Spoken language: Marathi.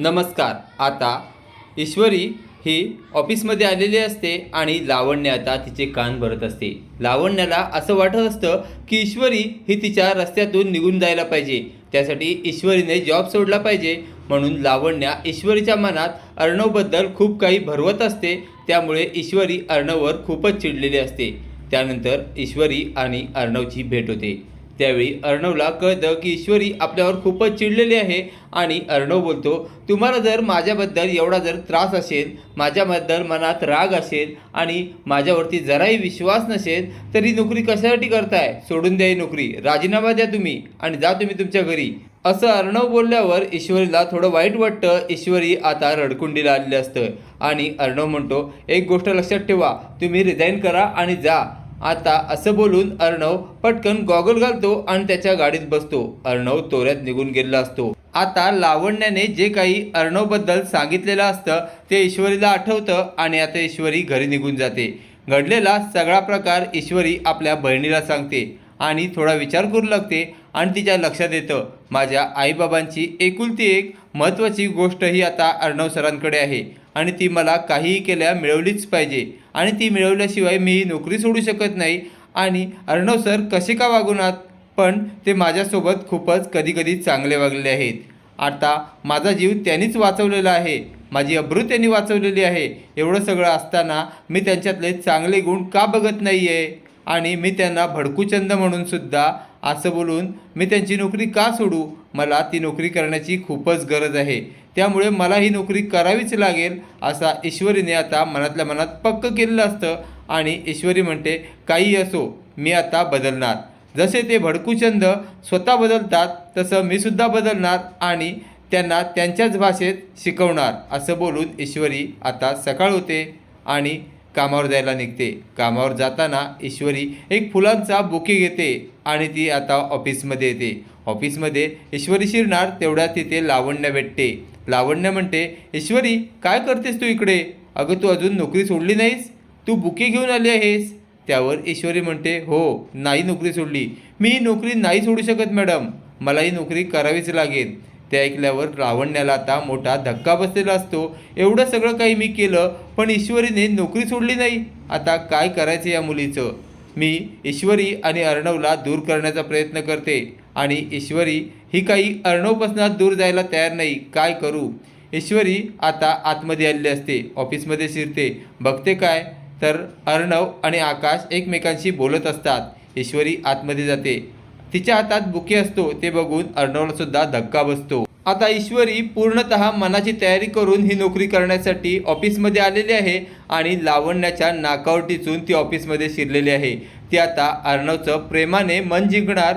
नमस्कार. आता ईश्वरी ही ऑफिसमध्ये आलेली असते आणि लावण्य आता तिचे कान भरत असते. लावण्याला असं वाटत असतं की ईश्वरी ही तिच्या रस्त्यातून निघून जायला पाहिजे. त्यासाठी ईश्वरीने जॉब सोडला पाहिजे. म्हणून लावण्या ईश्वरीच्या मनात अर्णवबद्दल खूप काही भरवत असते. त्यामुळे ईश्वरी अर्णववर खूपच चिडलेली असते. त्यानंतर ईश्वरी आणि अर्णवची भेट होते. त्यावेळी अर्णवला कळतं की ईश्वरी आपल्यावर खूपच चिडलेली आहे आणि अर्णव बोलतो तुम्हाला जर माझ्याबद्दल एवढा जर त्रास असेल माझ्याबद्दल मनात राग असेल आणि माझ्यावरती जराही विश्वास नसेल तर ही नोकरी कशासाठी करताय? सोडून द्या ही नोकरी. राजीनामा द्या तुम्ही आणि जा तुम्ही तुमच्या घरी. असं अर्णव बोलल्यावर ईश्वरीला थोडं वाईट वाटतं. ईश्वरी आता रडकुंडीला आलेलं असतं आणि अर्णव म्हणतो एक गोष्ट लक्षात ठेवा. तुम्ही रिझाईन करा आणि जा. आता असं बोलून अर्णव पटकन गॉगल घालतो आणि त्याच्या गाडीत बसतो. अर्णव तोऱ्यात निघून गेलेला असतो. आता लावण्याने जे काही अर्णवबद्दल सांगितलेलं असतं ते ईश्वरीला आठवतं आणि आता ईश्वरी घरी निघून जाते. घडलेला सगळा प्रकार ईश्वरी आपल्या बहिणीला सांगते आणि थोडा विचार करू लागते आणि तिच्या लक्षात येतं. माझ्या आईबाबांची एकुलती एक महत्त्वाची गोष्ट ही आता अर्णव सरांकडे आहे. आणि ती मला काहीही केल्या मिळवलीच पाहिजे. आणि ती मिळवल्याशिवाय मी ही नोकरी सोडू शकत नाही. आणि अर्णव सर कसे का वागुनात पण ते माझ्यासोबत खूपच कधीकधी चांगले वागलेले आहेत. आता माझा जीव त्यांनीच वाचवलेला आहे. माझी अब्रू त्यांनी वाचवलेली आहे. एवढं सगळं असताना मी त्यांच्यातले चांगले गुण का बघत नाही आहे आणि मी त्यांना भडकूचंद म्हणूनसुद्धा असं बोलून मी त्यांची नोकरी का सोडू? मला ती नोकरी करण्याची खूपच गरज आहे. त्यामुळे मला ही नोकरी करावीच लागेल असा ईश्वरीने आता मनातल्या मनात पक्क केलेलं असतं. आणि ईश्वरी म्हणते काही असो मी आता बदलणार. जसे ते भडकूचंद स्वतः बदलतात तसं मी सुद्धा बदलणार आणि त्यांना त्यांच्याच भाषेत शिकवणार असं बोलून ईश्वरी आता सकाळ होते आणि कामावर जायला निघते. कामावर जाताना ईश्वरी एक फुलांचा बुके घेते आणि ती आता ऑफिसमध्ये येते. ऑफिसमध्ये ईश्वरी शिरणार तेवढ्या तिथे लावण्य भेटते. लावण्य म्हणते ईश्वरी काय करतेस तू इकडे? अगं तू अजून नोकरी सोडली नाहीस? तू बुके घेऊन आली आहेस? त्यावर ईश्वरी म्हणते हो नाही नोकरी सोडली. मी ही नोकरी नाही सोडू शकत मॅडम. मला ही नोकरी करावीच लागेल. ते ऐकल्यावर लावण्याला आता मोठा धक्का बसलेला असतो. एवढं सगळं काही मी केलं पण ईश्वरीने नोकरी सोडली नाही. आता काय करायचं या मुलीचं? मी ईश्वरी आणि अर्णवला दूर करण्याचा प्रयत्न करते. आणि ईश्वरी ही काही अर्णवपासून दूर जायला तयार नाही. काय करू? ईश्वरी आता आतमध्ये आलेली असते. ऑफिसमध्ये शिरते. बघते काय? तर अर्णव आणि आकाश एकमेकांशी बोलत असतात. ईश्वरी आतमध्ये जाते. तिच्या हातात बुके असतो. ते बघून अर्णवला सुद्धा धक्का बसतो. आता ईश्वरी पूर्णतः मनाची तयारी करून ही नोकरी करण्यासाठी ऑफिसमध्ये आलेली आहे आणि लावण्याच्या नाकावटीतून ती ऑफिसमध्ये शिरलेली आहे. ती आता अर्णवचं प्रेमाने मन जिंकणार